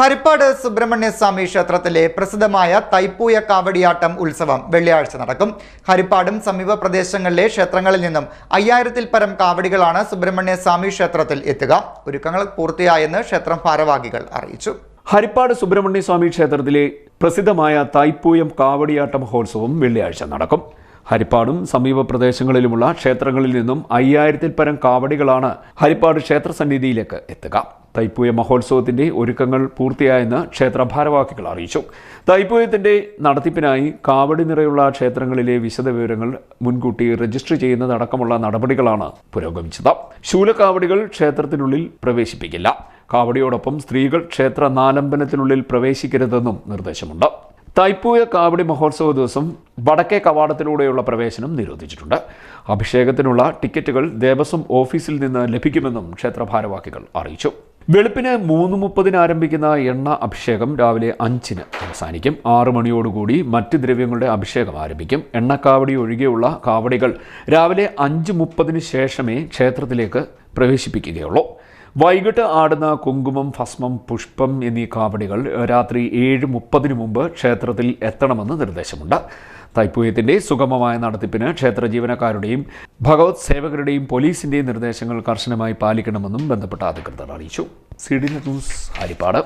ഹരിപ്പാട് സുബ്രഹ്മണ്യസ്വാമി ക്ഷേത്രത്തിലെ പ്രസിദ്ധമായ തൈപ്പൂയ കാവടിയാട്ടം ഉത്സവം വെള്ളിയാഴ്ച നടക്കും. ഹരിപ്പാടും സമീപ പ്രദേശങ്ങളിലെ ക്ഷേത്രങ്ങളിൽ നിന്നും അയ്യായിരത്തിൽ പരം കാവടികളാണ് സുബ്രഹ്മണ്യസ്വാമി ക്ഷേത്രത്തിൽ എത്തുക. ഒരുക്കങ്ങൾ പൂർത്തിയായെന്ന് ക്ഷേത്രം ഭാരവാഹികൾ അറിയിച്ചു. ഹരിപ്പാട് സുബ്രഹ്മണ്യസ്വാമി ക്ഷേത്രത്തിലെ പ്രസിദ്ധമായ തൈപ്പൂയം കാവടിയാട്ട മഹോത്സവം വെള്ളിയാഴ്ച നടക്കും. ഹരിപ്പാടും സമീപ പ്രദേശങ്ങളിലുമുള്ള ക്ഷേത്രങ്ങളിൽ നിന്നും അയ്യായിരത്തിൽ പരം കാവടികളാണ് ഹരിപ്പാട് ക്ഷേത്ര സന്നിധിയിലേക്ക് എത്തുക. തൈപ്പൂയ മഹോത്സവത്തിന്റെ ഒരുക്കങ്ങൾ പൂർത്തിയായെന്ന് ക്ഷേത്ര ഭാരവാഹികൾ അറിയിച്ചു. തൈപ്പൂയത്തിന്റെ നടത്തിപ്പിനായി കാവടി നിറയുള്ള ക്ഷേത്രങ്ങളിലെ വിശദവിവരങ്ങൾ മുൻകൂട്ടി രജിസ്റ്റർ ചെയ്യുന്നതടക്കമുള്ള നടപടികളാണ് പുരോഗമിച്ചത്. ശൂലക്കാവടികൾ ക്ഷേത്രത്തിനുള്ളിൽ പ്രവേശിപ്പിക്കില്ല. കാവടിയോടൊപ്പം സ്ത്രീകൾ ക്ഷേത്ര നാലമ്പലത്തിനുള്ളിൽ പ്രവേശിക്കരുതെന്നും നിർദ്ദേശമുണ്ട്. തൈപ്പൂയ കാവടി മഹോത്സവ ദിവസം വടക്കേ കവാടത്തിലൂടെയുള്ള പ്രവേശനം നിരോധിച്ചിട്ടുണ്ട്. അഭിഷേകത്തിനുള്ള ടിക്കറ്റുകൾ ദേവസ്വം ഓഫീസിൽ നിന്ന് ലഭിക്കുമെന്നും ക്ഷേത്ര ഭാരവാഹികൾ അറിയിച്ചു. വെളുപ്പിന് മൂന്ന് മുപ്പതിന് ആരംഭിക്കുന്ന എണ്ണ അഭിഷേകം രാവിലെ അഞ്ചിന് അവസാനിക്കും. ആറു മണിയോടുകൂടി മറ്റ് ദ്രവ്യങ്ങളുടെ അഭിഷേകം ആരംഭിക്കും. എണ്ണക്കാവടി ഒഴികെയുള്ള കാവടികൾ രാവിലെ അഞ്ച് മുപ്പതിന് ശേഷമേ ക്ഷേത്രത്തിലേക്ക് പ്രവേശിപ്പിക്കുകയുള്ളൂ. വൈകിട്ട് ആടുന്ന കുങ്കുമം ഭസ്മം പുഷ്പം എന്നീ കാവടികൾ രാത്രി ഏഴ് മുപ്പതിനു മുമ്പ് ക്ഷേത്രത്തിൽ എത്തണമെന്ന് നിർദ്ദേശമുണ്ട്. തൈപ്പൂയത്തിന്റെ സുഗമമായ നടത്തിപ്പിന് ക്ഷേത്ര ജീവനക്കാരുടെയും ഭഗവത് സേവകരുടെയും പോലീസിന്റെയും നിർദ്ദേശങ്ങൾ കർശനമായി പാലിക്കണമെന്നും ബന്ധപ്പെട്ട അധികൃതർ അറിയിച്ചു. C news Harippad